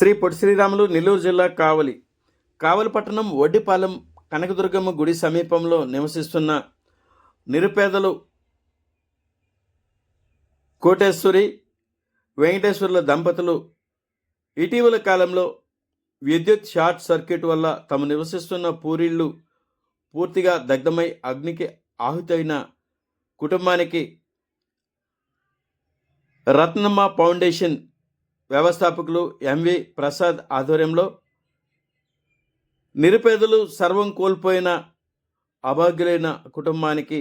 శ్రీ పొట్టి శ్రీరాములు నెల్లూరు జిల్లా కావలి. కావలి పట్టణం వడ్డిపాలెం కనకదుర్గమ్మ గుడి సమీపంలో నివసిస్తున్న నిరుపేదలు కోటేశ్వరి వెంకటేశ్వర్ల దంపతులు ఇటీవల కాలంలో విద్యుత్ షార్ట్ సర్క్యూట్ వల్ల తాము నివసిస్తున్న పూరిళ్ళు పూర్తిగా దగ్ధమై అగ్నికి ఆహుతైన కుటుంబానికి రత్నమ్మ ఫౌండేషన్ వ్యవస్థాపకులు ఎంవి ప్రసాద్ ఆధ్వర్యంలో నిరుపేదలు సర్వం కోల్పోయిన అభాగ్యులైన కుటుంబానికి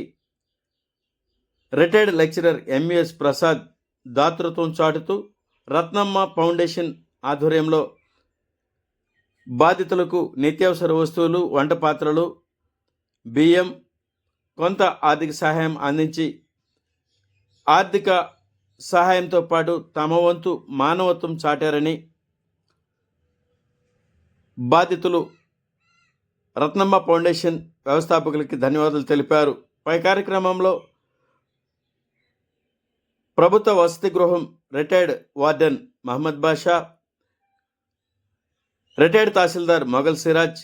రిటైర్డ్ లెక్చరర్ ఎంవిఎస్ ప్రసాద్ దాతృత్వం చాటుతూ రత్నమ్మ ఫౌండేషన్ ఆధ్వర్యంలో బాధితులకు నిత్యావసర వస్తువులు వంట పాత్రలు బియ్యం కొంత ఆర్థిక సహాయం అందించి ఆర్థిక సహాయంతో పాటు తమ వంతు మానవత్వం చాటారని బాధితులు రత్నమ్మ ఫౌండేషన్ వ్యవస్థాపకులకి ధన్యవాదాలు తెలిపారు. పై కార్యక్రమంలో ప్రభుత్వ వసతి గృహం retired warden Mohammed Basha retired tahsildar Mughal Siraj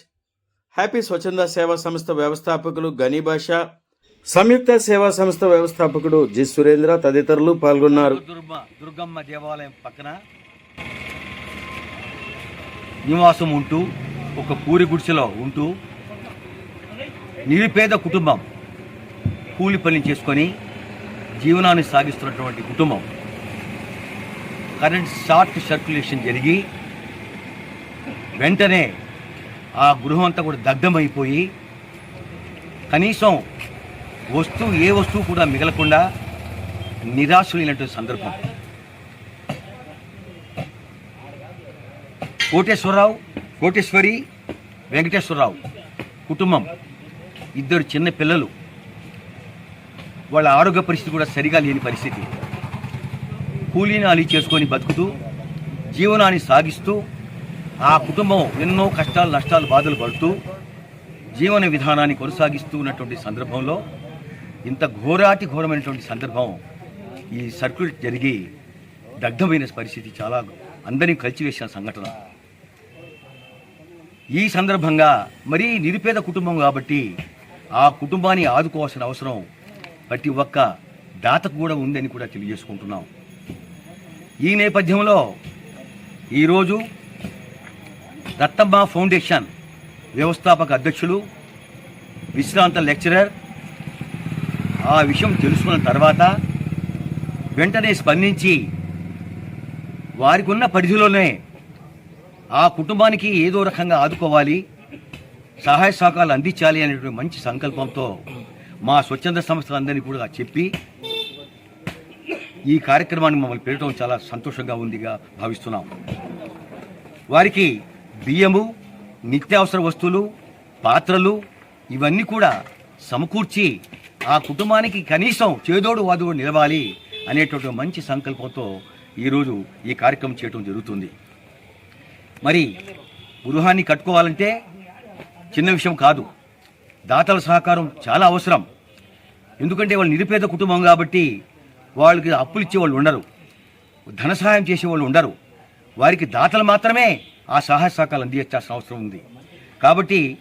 happy స్వచ్ఛంద సేవా సంస్థ వ్యవస్థాపకులు గనీ బాషా సంయుక్త సేవా సంస్థ వ్యవస్థాపకుడు జి సురేంద్ర తదితరులు పాల్గొన్నారు. దుర్గ దుర్గమ్మ దేవాలయం పక్కన నివాసం ఉంటూ ఒక పూరి గుడిసెలో ఉంటూ నిరుపేద కుటుంబం కూలి పని చేసుకొని జీవనాన్ని సాగిస్తున్నటువంటి కుటుంబం. కరెంట్ షార్ట్ సర్క్యులేషన్ జరిగి వెంటనే ఆ గృహం అంతా కూడా దగ్ధమైపోయి కనీసం వస్తువు ఏ వస్తువు కూడా మిగలకుండా నిరాశులైనటువంటి సందర్భం. కోటేశ్వరరావు కోటేశ్వరి వెంకటేశ్వరరావు కుటుంబం ఇద్దరు చిన్న పిల్లలు. వాళ్ళ ఆరోగ్య పరిస్థితి కూడా సరిగా లేని పరిస్థితి. కూలీనాలి చేసుకొని బతుకుతూ జీవనాన్ని సాగిస్తూ ఆ కుటుంబం ఎన్నో కష్టాలు నష్టాలు బాధలు పడుతూ జీవన విధానాన్ని కొనసాగిస్తూ ఉన్నటువంటి సందర్భంలో ఇంత ఘోరాతి ఘోరమైనటువంటి సందర్భం ఈ సర్కిల్ జరిగి దగ్ధమైన పరిస్థితి చాలా అందరినీ కలిచివేసిన సంఘటన. ఈ సందర్భంగా మరీ నిరుపేద కుటుంబం కాబట్టి ఆ కుటుంబాన్ని ఆదుకోవాల్సిన అవసరం ప్రతి ఒక్క దాతకు కూడా ఉందని కూడా తెలియజేసుకుంటున్నాం. ఈ నేపథ్యంలో ఈరోజు దత్తమ్మ ఫౌండేషన్ వ్యవస్థాపక అధ్యక్షులు విశ్రాంత లెక్చరర్ ఆ విషయం తెలుసుకున్న తర్వాత వెంటనే స్పందించి వారికి ఉన్న పరిధిలోనే ఆ కుటుంబానికి ఏదో రకంగా ఆదుకోవాలి సహాయ సహకారాలు అందించాలి అనేటువంటి మంచి సంకల్పంతో మా స్వచ్ఛంద సంస్థలందరినీ కూడా చెప్పి ఈ కార్యక్రమాన్ని మమ్మల్ని పెట్టడం చాలా సంతోషంగా ఉందిగా భావిస్తున్నాం. వారికి బియ్యము నిత్యావసర వస్తువులు పాత్రలు ఇవన్నీ కూడా సమకూర్చి ఆ కుటుంబానికి కనీసం చేదోడు వాదుడు నిలవాలి అనేటువంటి మంచి సంకల్పంతో ఈరోజు ఈ కార్యక్రమం చేయడం జరుగుతుంది. మరి గృహాన్ని కట్టుకోవాలంటే చిన్న విషయం కాదు. దాతల సహకారం చాలా అవసరం. ఎందుకంటే వాళ్ళు నిరుపేద కుటుంబం కాబట్టి వాళ్ళకి అప్పులు ఇచ్చేవాళ్ళు ఉండరు. ధన సహాయం చేసే వాళ్ళు ఉండరు. వారికి దాతలు మాత్రమే ఆ సహాయ సహకారాలు అందించాల్సిన అవసరం ఉంది. కాబట్టి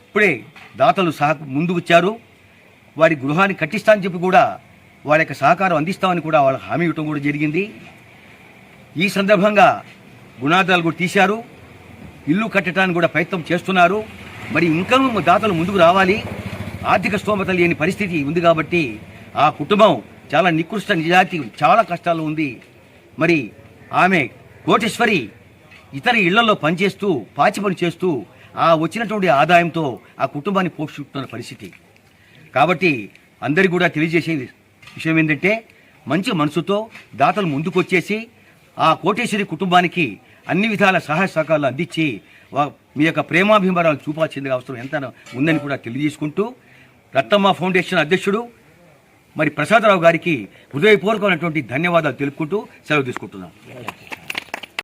ఇప్పుడే దాతలు సహ ముందుకు వచ్చారు. వారి గృహాన్ని కట్టిస్తానని చెప్పి కూడా వాళ్ళ యొక్క సహకారం అందిస్తామని కూడా వాళ్ళకి హామీ ఇవ్వటం కూడా జరిగింది. ఈ సందర్భంగా గుణాదాలు కూడా తీశారు. ఇల్లు కట్టడానికి కూడా ప్రయత్నం చేస్తున్నారు. మరి ఇంకా దాతలు ముందుకు రావాలి. ఆర్థిక స్తోమత లేని పరిస్థితి ఉంది కాబట్టి ఆ కుటుంబం చాలా నికృష్ట నిజాతి చాలా కష్టాలు ఉంది. మరి ఆమె కోటేశ్వరి ఇతర ఇళ్ళలో పనిచేస్తూ పాచి పని చేస్తూ ఆ వచ్చినటువంటి ఆదాయంతో ఆ కుటుంబాన్ని పోషిస్తున్న పరిస్థితి. కాబట్టి అందరికీ కూడా తెలియజేసే విషయం ఏంటంటే మంచి మనసుతో దాతలు ముందుకొచ్చేసి ఆ కోటేశ్వరి కుటుంబానికి అన్ని విధాల సహాయ సహకారాలు అందించి మీ యొక్క ప్రేమాభిమానాలు చూపాల్సింది అవసరం ఎంత ఉందని కూడా తెలియజేసుకుంటూ రత్తమ్మ ఫౌండేషన్ అధ్యక్షుడు మరి ప్రసాదరావు గారికి హృదయపూర్వకమైనటువంటి ధన్యవాదాలు తెలుపుకుంటూ సెలవు తీసుకుంటున్నాను